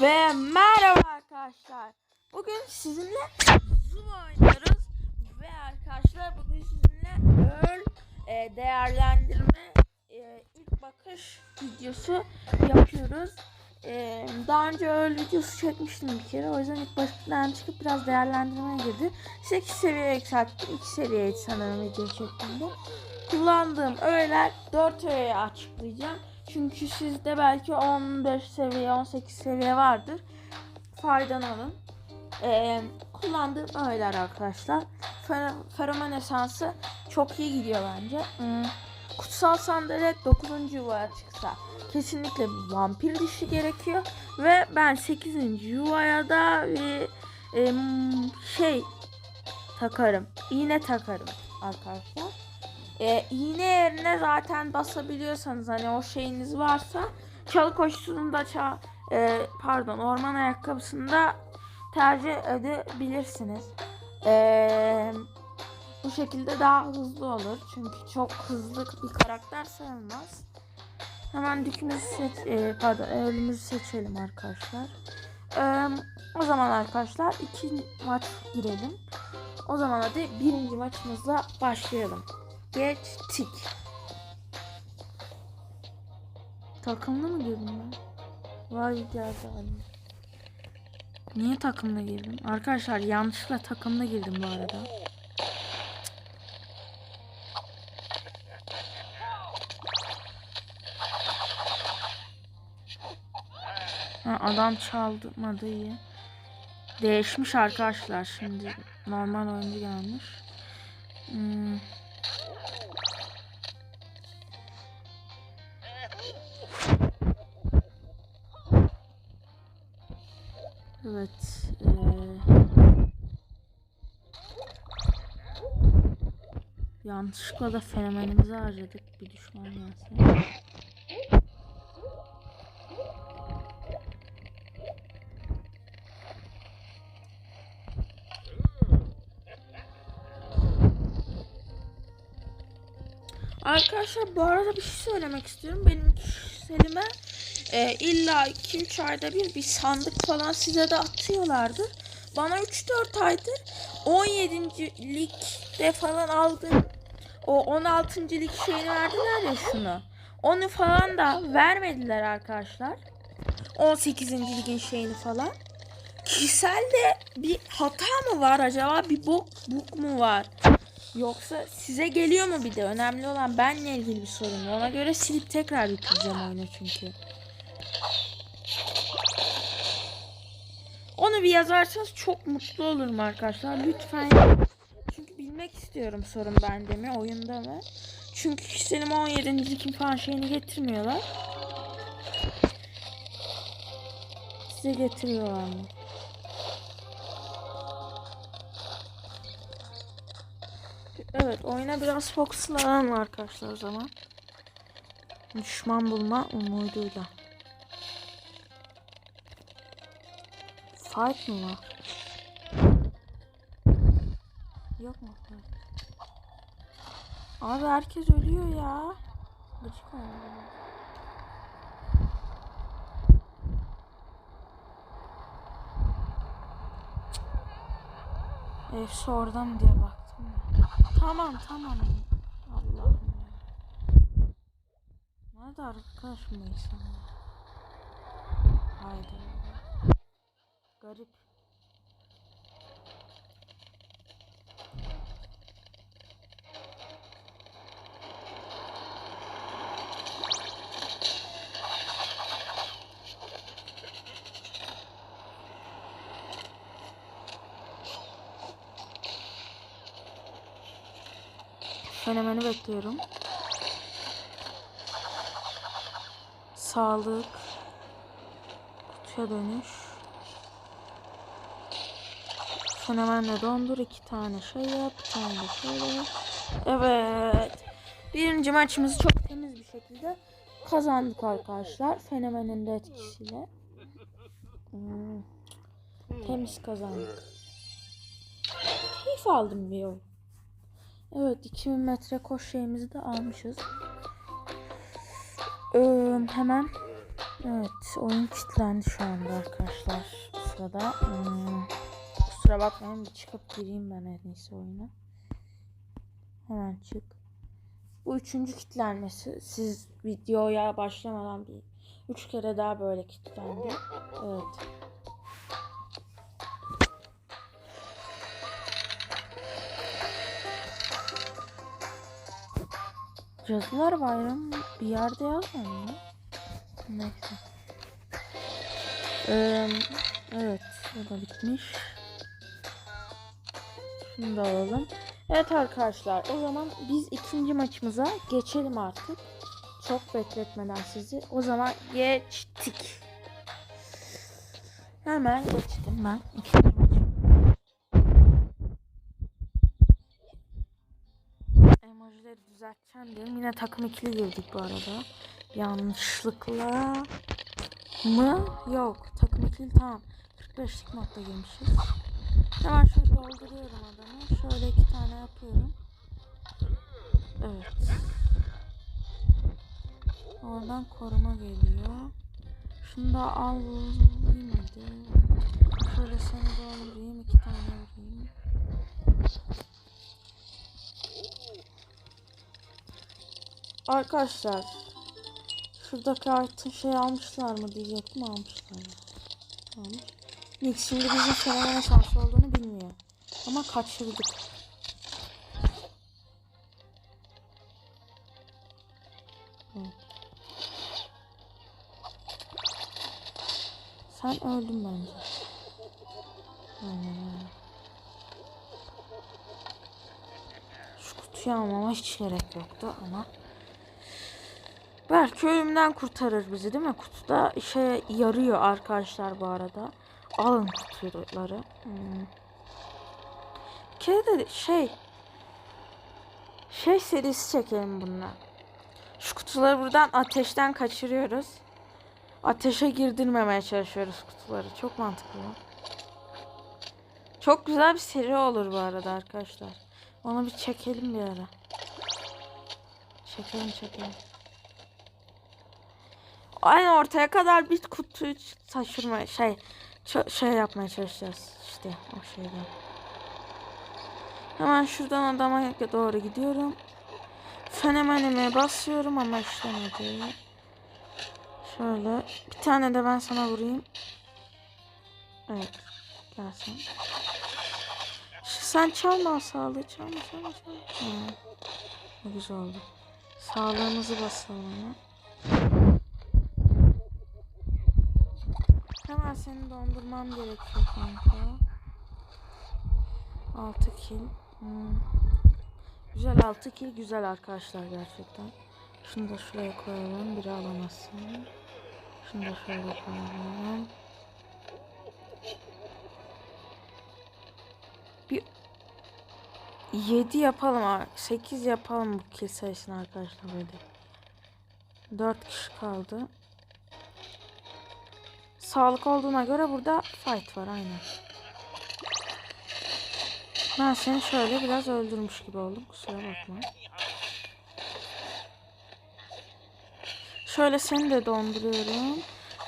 Ve merhaba arkadaşlar. Bugün sizinle Zoom oynuyoruz. Ve arkadaşlar bugün sizinle öl e, değerlendirme e, ilk bakış videosu yapıyoruz. E, daha önce öl videosu çekmiştim bir kere. O yüzden ilk baştan çıkıp biraz değerlendirmeye girdi. 8 seviye yükselttim. 2 seviyeydi sanırım video çektiğimde. Kullandığım öğeler 4 öğeyi açıklayacağım. Çünkü sizde belki 15 seviye, 18 seviye vardır. Faydalanın. Ee, kullandığım öğeler arkadaşlar. Fer esansı çok iyi gidiyor bence. Hmm, Kutsal sandalet 9. yuvaya çıksa kesinlikle bir vampir dişi gerekiyor. Ve ben 8. yuvaya da bir em, şey takarım. İğne takarım arkadaşlar. Ee, iğne yerine zaten basabiliyorsanız hani o şeyiniz varsa çalı koşusunda ça e, pardon orman ayakkabısında tercih edebilirsiniz. Ee, bu şekilde daha hızlı olur. Çünkü çok hızlı bir karakter sayılmaz. Hemen dükümüzü seç, e, pardon ölümümüzü seçelim arkadaşlar. Ee, o zaman arkadaşlar iki maç girelim. O zaman hadi birinci maçımızla başlayalım. Geçtik. Takımlı mı girdim ben? Vay geldi halim. Niye takımla girdim? Arkadaşlar yanlışlıkla takımla girdim bu arada. Ha, adam çaldırmadı iyi. Değişmiş arkadaşlar şimdi. Normal oyuncu gelmiş. Hmm. Evet. eee, Yanlışlıkla da fenomenimizi harcadık bir düşman gelse. Arkadaşlar bu arada bir şey söylemek istiyorum. Benim kişiselime e, illa 2-3 ayda bir bir sandık falan size de atıyorlardı. Bana 3-4 aydır 17. ligde falan aldığım o 16. lig şeyini verdiler ya şunu. Onu falan da vermediler arkadaşlar. 18. ligin şeyini falan. Kişiselde bir hata mı var acaba? Bir bok, bok mu var? Yoksa size geliyor mu bir de? Önemli olan benle ilgili bir sorun. Ona göre silip tekrar yükleyeceğim oyunu çünkü. Bir yazarsanız çok mutlu olurum arkadaşlar. Lütfen. Çünkü bilmek istiyorum sorun bende mi, oyunda mı? Çünkü kişiselime 17. kim falan şeyini getirmiyorlar. Size getiriyorlar mı? Evet oyuna biraz fokuslanalım arkadaşlar o zaman. Düşman bulma umuduyla. Fight mı? Yok mu? Abi herkes ölüyor ya. Gıcık oldu. Efsi orada mı diye baktım. Tamam tamam. Allah'ım. Nerede arkadaş mı insan? Haydi. Garip. Fenomeni bekliyorum. Sağlık. Kutuya dönüş. Fenomenle dondur. iki tane şey yap. Bir tane de şöyle. Evet. Birinci maçımızı çok temiz bir şekilde kazandık arkadaşlar. Fenomenin de etkisiyle. Hmm. Temiz kazandık. Keyif aldım bir oyun. Evet 2000 metre koş şeyimizi de almışız. Ee, hemen Evet oyun kilitlendi şu anda arkadaşlar bu sırada. Hmm, kusura bakmayın bir çıkıp gireyim ben en iyisi oyuna. Hemen çık. Bu üçüncü kilitlenmesi. Siz videoya başlamadan bir üç kere daha böyle kilitlendi. Evet. Cadılar Bayramı bir yerde yazmıyor mu? Neyse. Ee, evet. O da bitmiş. Şunu da alalım. Evet arkadaşlar o zaman biz ikinci maçımıza geçelim artık. Çok bekletmeden sizi. O zaman geçtik. Hemen geçtim ben ikinci maçı. Emojileri düzelteceğim diyorum. Yine takım ikili girdik bu arada. Yanlışlıkla mı? Yok. Takım ikili tamam. 45'lik modda girmişiz. Hemen şöyle dolduruyorum adamı. Şöyle iki tane yapıyorum. Evet. Oradan koruma geliyor. Şunu da alayım hadi. Şöyle seni doldurayım. iki tane vurayım. Arkadaşlar şuradaki artı şey almışlar mı diyecektim almışlar. Nick şimdi bizim fenomene şanslı olduğunu bilmiyor. Ama kaçırdık. Sen öldün bence. Öyle. Şu kutuyu almama hiç gerek yoktu ama Belki ölümden kurtarır bizi değil mi? Kutuda işe yarıyor arkadaşlar bu arada. Alın kutuları. Hmm. Kere de şey şey serisi çekelim bununla. Şu kutuları buradan ateşten kaçırıyoruz. Ateşe girdirmemeye çalışıyoruz kutuları. Çok mantıklı. Çok güzel bir seri olur bu arada arkadaşlar. Onu bir çekelim bir ara. Çekelim çekelim. Aynı ortaya kadar bir kutuyu taşırmaya şey şey yapmaya çalışacağız işte o şeyden. Hemen şuradan adama doğru gidiyorum. Fenomenime basıyorum ama işlemedi. Şöyle bir tane de ben sana vurayım. Evet. Gelsin. Sen çalma sağlığı çalma çalma çalma. Ha. Ne güzel oldu. Sağlığımızı basalım ya. Hemen seni dondurmam gerekiyor kanka. 6 kill. Hmm. Güzel 6 kill güzel arkadaşlar gerçekten. Şunu da şuraya koyalım. Biri alamazsın. Şunu da şöyle koyalım. Bir 7 yapalım. 8 yapalım bu kill sayısını arkadaşlar hadi. 4 kişi kaldı. Sağlık olduğuna göre burada fight var aynen. Ben seni şöyle biraz öldürmüş gibi oldum. Kusura bakma. Şöyle seni de donduruyorum.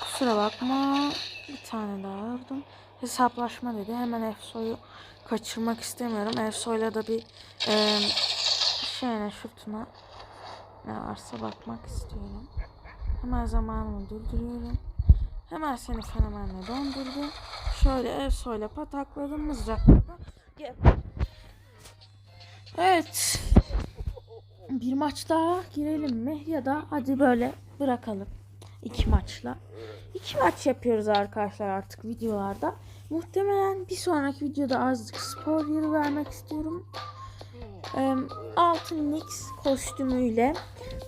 Kusura bakma. Bir tane daha vurdum. Hesaplaşma dedi. Hemen Efso'yu kaçırmak istemiyorum. Efso'yla da bir e, şeyine şutuna ne varsa bakmak istiyorum. Hemen zamanımı durduruyorum. Hemen seni fenomenle dondurdu. Şöyle Efso'yla patakladım. Mızrakla. Evet. Bir maç daha girelim mi? Ya da hadi böyle bırakalım. İki maçla. İki maç yapıyoruz arkadaşlar artık videolarda. Muhtemelen bir sonraki videoda azıcık spoiler vermek istiyorum. Altın Nix kostümüyle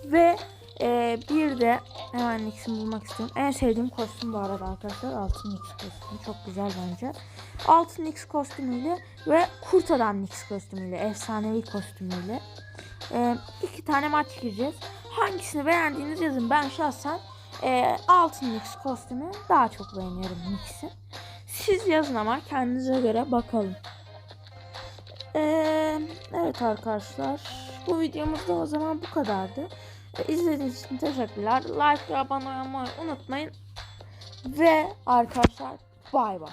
ve e, bir de hemen Nix'ini bulmak istiyorum. En sevdiğim kostüm bu arada arkadaşlar. Altın Nix kostümü. Çok güzel bence. Altın Nix kostümüyle ve Kurt Adam Nix kostümüyle. Efsanevi kostümüyle. E, iki tane maç gireceğiz. Hangisini beğendiğiniz yazın. Ben şahsen e, Altın Nix kostümü daha çok beğeniyorum Nix'i. Siz yazın ama kendinize göre bakalım. Ee, evet arkadaşlar. Bu videomuzda o zaman bu kadardı. İzlediğiniz için teşekkürler. Like ve abone olmayı unutmayın. Ve arkadaşlar bay bay.